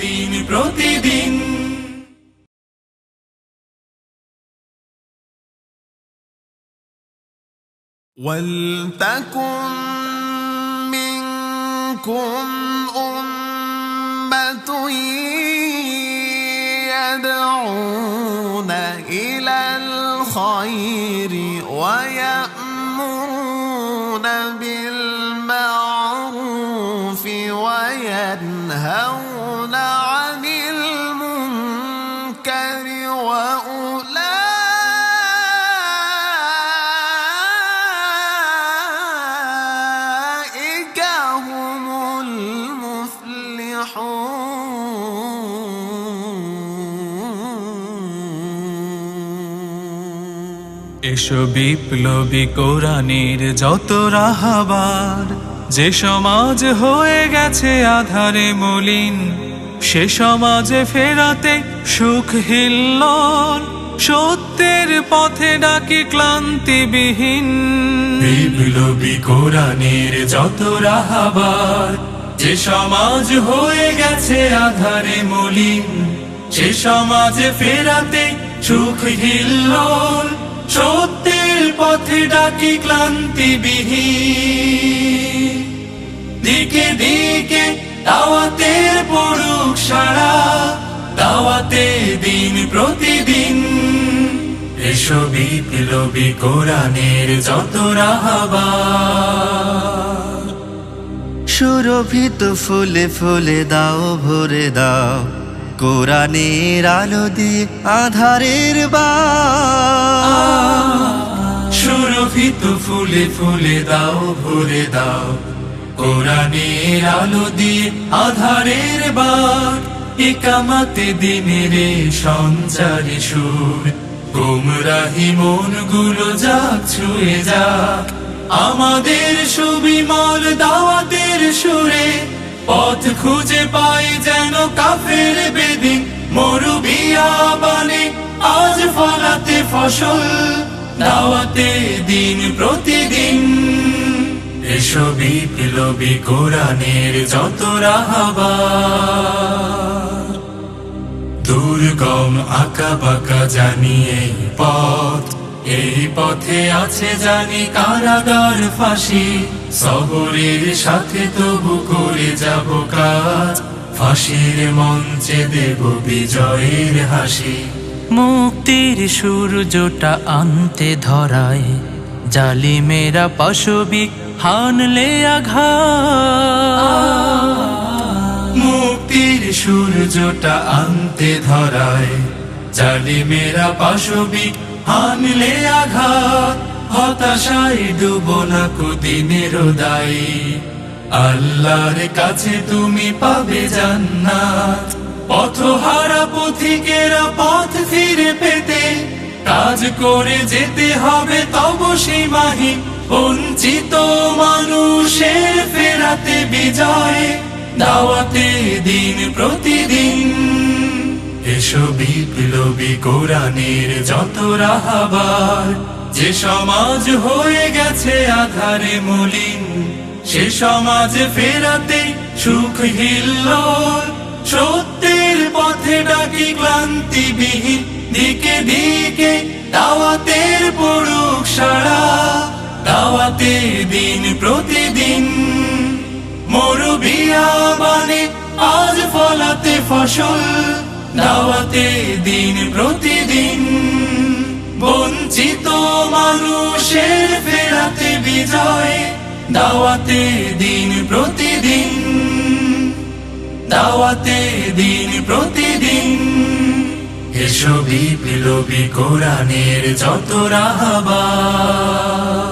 দিন প্রতিদিন ولتكن منكم أمة يدعون إلى الخير ويأمرون بالمعروف وينهون এসো বিপ্লবী কোরআনের যত রাহাবার যে সমাজ হয়ে গেছে আধারে মলিন সে সমাজে ফেরাতে সুখ হিল্লন সত্যের পথে ডাকি ক্লান্তিবিহীন। বিপ্লবী কোরআনের যত রাহাবার, যে সমাজ হয়ে গেছে আধারে মলিন, সে সমাজে ফেরাতে সুখ হিল্লন সত্যের পথে ডাকি ক্লান্তিবিহীন। দিকে দিকে দাওয়াতের পড়ুক সারা দাওয়াতে দিন প্রতিদিন। এসো বিপ্লবী কোরআনের যত রাহাবার সুরভিত ফুলে ফুলে দাও ভরে দাও কোরআনের আলো দিয়ে আধারের বা। সুরভিত ফুলে ফুলে দাও ভরে দাও কোরআনের আলো দিয়ে আধারের বার, একামাতে দিনের সঞ্চারে সুর। গুমরাহি মনগুলো যাক, ছুঁয়ে যাক। আমাদের সুবিমল দাওয়াতের সুরে, পথ খুঁজে পাই যেন কাফের বেদিন। মরুবিয়া বানে আজ ফলাতে ফসল, দাওয়াতে দিন প্রতিদিন। এসো বিপ্লবী কোরআনের যত রাহাবার। দুর্গম আঁকা বাঁকা জানি এই পথ, এই পথে আছে জানি কারাগার ফাঁসি। সবরের সাথে তবু করে যাব কাজ, ফাঁসির মঞ্চে দেব বিজয়ের হাসি। মুক্তির সূর্যটা আনতে ধরায়, জালিমেরা পাশবিক হানলে আঘাত। মুক্তির সূর্যটা আনতে ধরায়, জালিমেরা পাশবিক হানলে আঘাত। হতাশায় ডুবো না কুদিনের দায়ী। আল্লাহর কাছে তুমি পাবে জান্নাত। পথহারা পথিকেরা পথ ফিরে করে যেতে হবে তব সীমাহীন বঞ্চিত মানুষের ফেরাতে বিজয়, দাওয়াতে দিন প্রতিদিন। এসো বিপ্লবী কোরআনের যত রাহাবার, যে সমাজ হয়ে গেছে আধারে মলিন, সে সমাজ ফেরাতে সুখ হিল্লোল। সত্যের পথে ডাকি ক্লান্তিবিহীন, দিকে দিকে মরুবিয়া বানে আজ ফলাতে ফসল, দাওয়াতে দিন প্রতিদিন। বঞ্চিত মানুষের ফেরাতে বিজয়, দাওয়াতে দিন প্রতিদিন। দাওয়াতে দিন প্রতিদিন। এসো বিপ্লবী কোরআনের যত রাহাবার